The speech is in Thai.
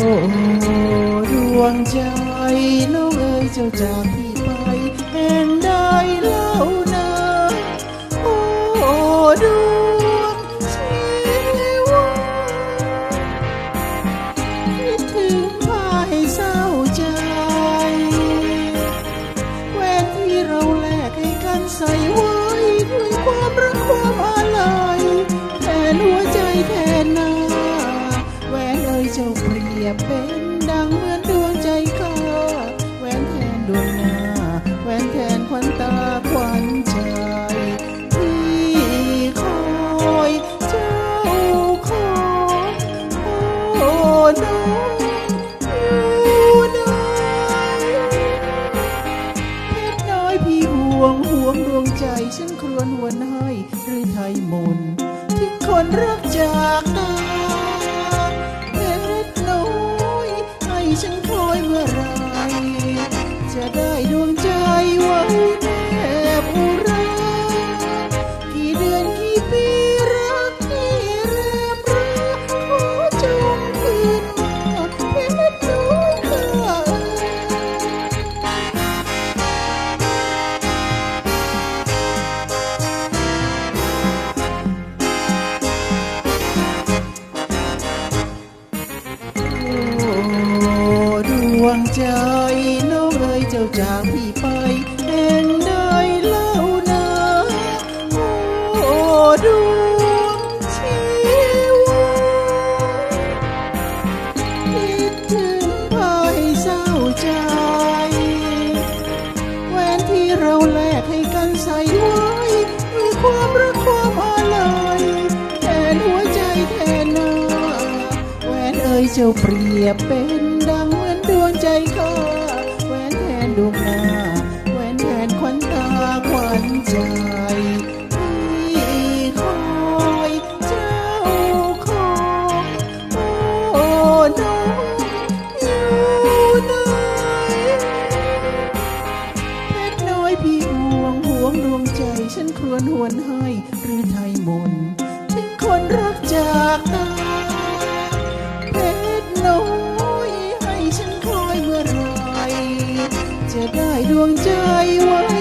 ดวงใจน้องเอ๋ยเจ้าจาก รียบเป็นดังเหมือนดวงใจข้าแหวนแทนดวงหน้าแหวนแทนขวัญตาขวัญใจที่คอยเจ้าขอโอ้น้องอยู่ไหนเพชรน้อยพี่ห่วงห่วงดวงใจฉันครวญหวนให้หรือไทยมนต์ที่คนรักจากตา ใวงใจน้องเอ๋ยเจ้าจากพี่ไปแห่งใดเล่านะโอ้ดวงชีวิตคิดถึงพาให้เศร้าใจ แหวนที่เราแลกให้กันใส่ไว้ด้วยความรักความอาลัยแทนหัวใจแทนหน้าแหวนเอ่ยเจ้าเปรียบเป็น ใจข้าแหวนแทนดวงหน้าแหวนแทนขวัญตาขวัญใจที่คอยเจ้าของโอ้น้องอยู่ไหนเพชรน้อยพี่ห่วงห่วงดวงใจ ฉันครวญหวนให้หรือไทยมนต์ถึงคนรักจากตาายดวงใจไว้